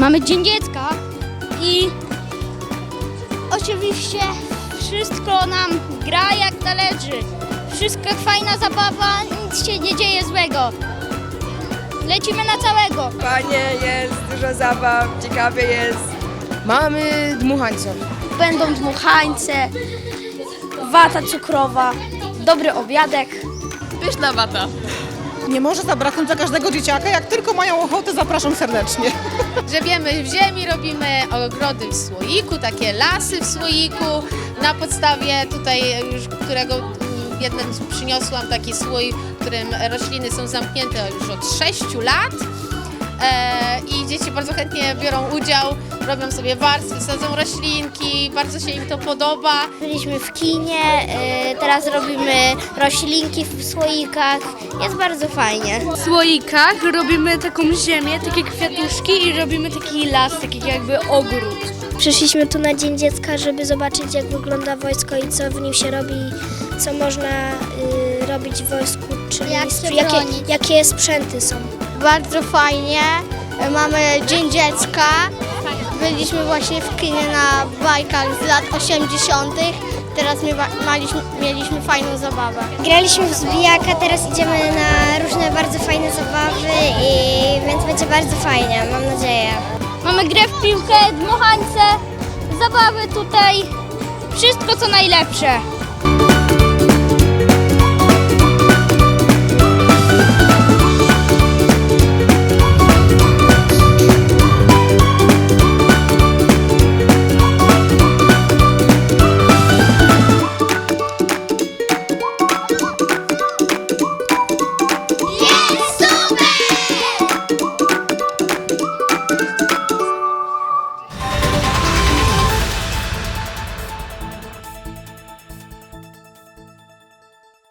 mamy Dzień Dziecka i oczywiście wszystko nam gra jak należy. Wszystko fajna zabawa, nic się nie dzieje złego. Lecimy na całego. Fajnie jest, dużo zabaw, ciekawie jest. Mamy dmuchańców. Będą dmuchańce, wata cukrowa, dobry obiadek. Pyszna wata. Nie może zabraknąć dla każdego dzieciaka. Jak tylko mają ochotę, zapraszam serdecznie. Grzebiemy w ziemi, robimy ogrody w słoiku, takie lasy w słoiku. Na podstawie tutaj już, którego mm, jeden przyniosłam taki słój, w którym rośliny są zamknięte już od 6 lat. E, I dzieci bardzo chętnie biorą udział, robią sobie warstwy, sadzą roślinki, bardzo się im to podoba. Byliśmy w kinie, y, teraz robimy roślinki w słoikach. Jest bardzo fajnie. W słoikach robimy taką ziemię, takie kwiatuszki i robimy taki las, taki jakby ogród. Przyszliśmy tu na Dzień Dziecka, żeby zobaczyć jak wygląda wojsko i co w nim się robi, co można y, robić w wojsku, czyli Jak się jakie, bronić. jakie sprzęty są. Bardzo fajnie. Mamy Dzień Dziecka. Byliśmy właśnie w kinie na bajkach z lat 80. Teraz maliśmy, mieliśmy fajną zabawę. Graliśmy w zbijaka, teraz idziemy na różne bardzo fajne zabawy, i, więc będzie bardzo fajnie, mam nadzieję. Mamy grę w piłkę, dmuchańce, zabawy tutaj. Wszystko co najlepsze.